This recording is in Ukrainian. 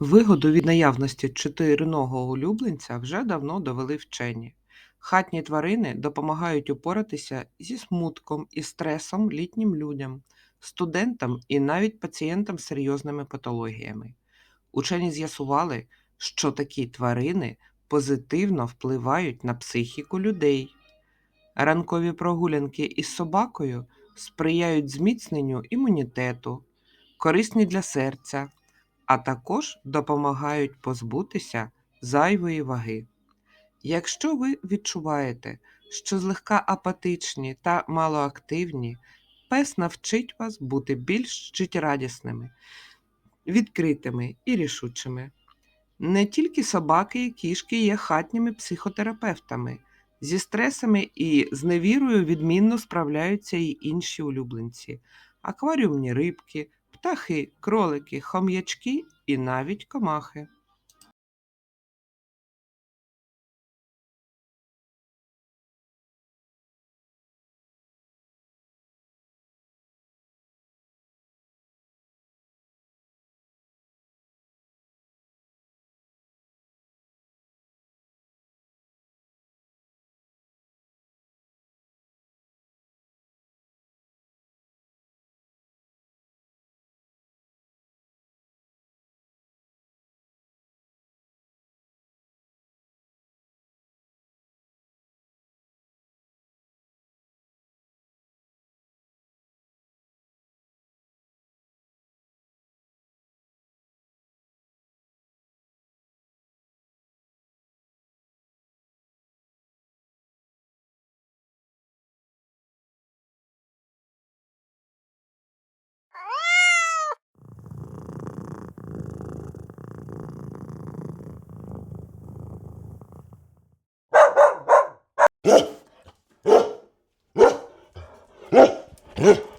Вигоду від наявності чотириногого улюбленця вже давно довели вчені. Хатні тварини допомагають упоратися зі смутком і стресом літнім людям, студентам і навіть пацієнтам з серйозними патологіями. Учені з'ясували, що такі тварини позитивно впливають на психіку людей. Ранкові прогулянки із собакою сприяють зміцненню імунітету, корисні для серця, а також допомагають позбутися зайвої ваги. Якщо ви відчуваєте, що злегка апатичні та малоактивні, пес навчить вас бути більш життєрадісними, відкритими і рішучими. Не тільки собаки і кішки є хатніми психотерапевтами. Зі стресами і зневірою відмінно справляються й інші улюбленці: акваріумні рибки, птахи, кролики, хом'ячки і навіть комахи. 응?